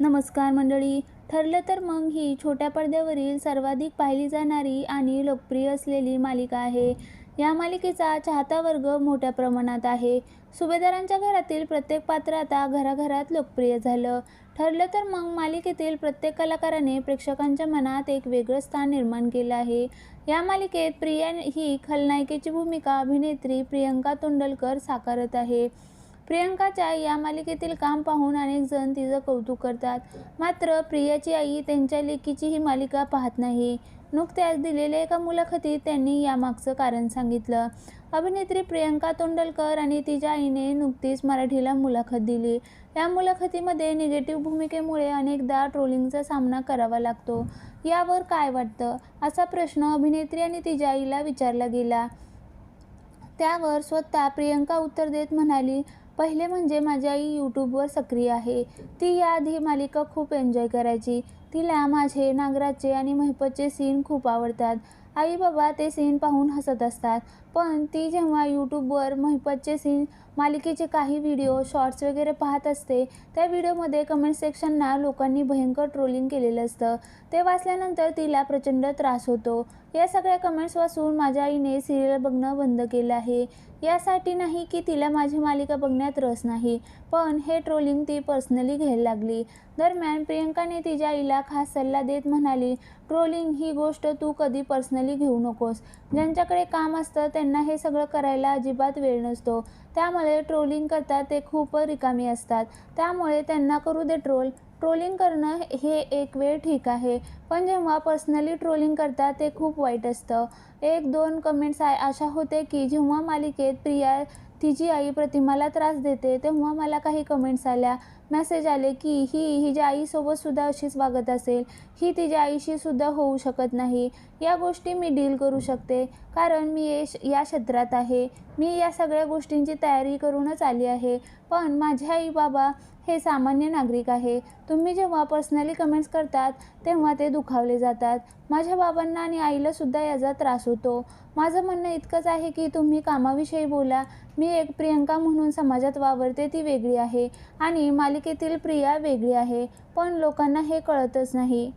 नमस्कार मंडळी. ठरलं तर मग ही छोट्या पडद्यावरील सर्वाधिक पाहिली जाणारी आणि लोकप्रिय असलेली मालिका आहे. या मालिकेचा चाहता वर्ग मोठ्या प्रमाणात आहे. सुभेदारांच्या घरातील प्रत्येक पात्र आता घराघरात लोकप्रिय झालं. ठरलं तर मग मालिकेतील प्रत्येक कलाकाराने प्रेक्षकांच्या मनात एक वेगळं स्थान निर्माण केलं आहे. या मालिकेत प्रिया ही खलनायिकेची भूमिका अभिनेत्री प्रियंका तोंडलकर साकारत आहे. प्रियंकाच्या या मालिकेतील काम पाहून अनेक जण तिचं कौतुक करतात. मात्र प्रियाची आई त्यांच्या लेकीची ही मालिका पाहत नाही. नुकत्याच दिलेल्या एका मुलाखतीत त्यांनी यामागचं कारण सांगितलं. अभिनेत्री प्रियंका तोंडलकर आणि तिच्या आईने नुकतीच मराठीला मुलाखत दिली. या मुलाखतीमध्ये निगेटिव्ह भूमिकेमुळे अनेकदा ट्रोलिंगचा सामना करावा लागतो. यावर काय वाटतं? असा प्रश्न अभिनेत्री आणि तिच्या आईला विचारला गेला. त्यावर स्वतः प्रियंका उत्तर देत म्हणाली पहिले म्हणजे माझी आई यूट्यूबवर सक्रिय आहे. ती याआधी मालिका खूप एन्जॉय करायची. तिला माझे नागराचे आणि महिपतचे सीन खूप आवडतात. आई बाबा ते सीन पाहून हसत असतात. पण ती जेव्हा यूट्यूबवर महिपतचे सीन मालिकेचे काही व्हिडिओ शॉर्ट्स वगैरे पाहत असते त्या व्हिडिओमध्ये कमेंट सेक्शनना लोकांनी भयंकर ट्रोलिंग केलेलं असतं. ते वाचल्यानंतर तिला प्रचंड त्रास होतो. या सगळ्या कमेंट्स वाचून माझ्या आईने सिरियल बघणं बंद केलं आहे. यासाठी नाही की तिला माझी मालिका बघण्यात रस नाही पण हे ट्रोलिंग ती पर्सनली घ्यायला लागली. दरम्यान प्रियंकाने तिच्या आईला खास सल्ला देत म्हणाली ट्रोलिंग ही गोष्ट तू कधी पर्सनली घेऊ नकोस. ज्यांच्याकडे काम असतं त्यांना हे सगळं करायला अजिबात वेळ नसतो. त्यामुळे ट्रोलिंग करतात ते खूप रिकामी असतात. त्यामुळे त्यांना करू दे ट्रोल. ट्रोलिंग करणं हे एक वेळ ठीक आहे. पण जेव्हा पर्सनली ट्रोलिंग करतात ते खूप वाईट असतं. एक दोन कमेंट्स अशा होते की जेव्हा मालिकेत प्रिया तिची आई प्रतिमाला त्रास देते तेव्हा मला काही कमेंट्स आल्या. मेसेज आले की ही हिच्या आईसोबतसुद्धा अशीच वागत असेल ही तिच्या आईशीसुद्धा होऊ शकत नाही. या गोष्टी मी डील करू शकते. कारण मी ये या क्षेत्रात आहे. मी या सगळ्या गोष्टींची तयारी करूनच आली आहे. पण माझे आई बाबा हे सामान्य नागरिक आहे. तुम्ही जेव्हा पर्सनली कमेंट्स करतात तेव्हा ते दुखावले जातात. माझ्या बाबांना आणि आईलासुद्धा याचा त्रास होतो. माझं म्हणणं इतकंच आहे की तुम्ही कामाविषयी बोला. मी एक प्रियंका म्हणून समाजात वावरते ती वेगळी आहे. आणि मालिकेतील प्रिया वेगळी आहे पण लोकांना हे कळतच नाही.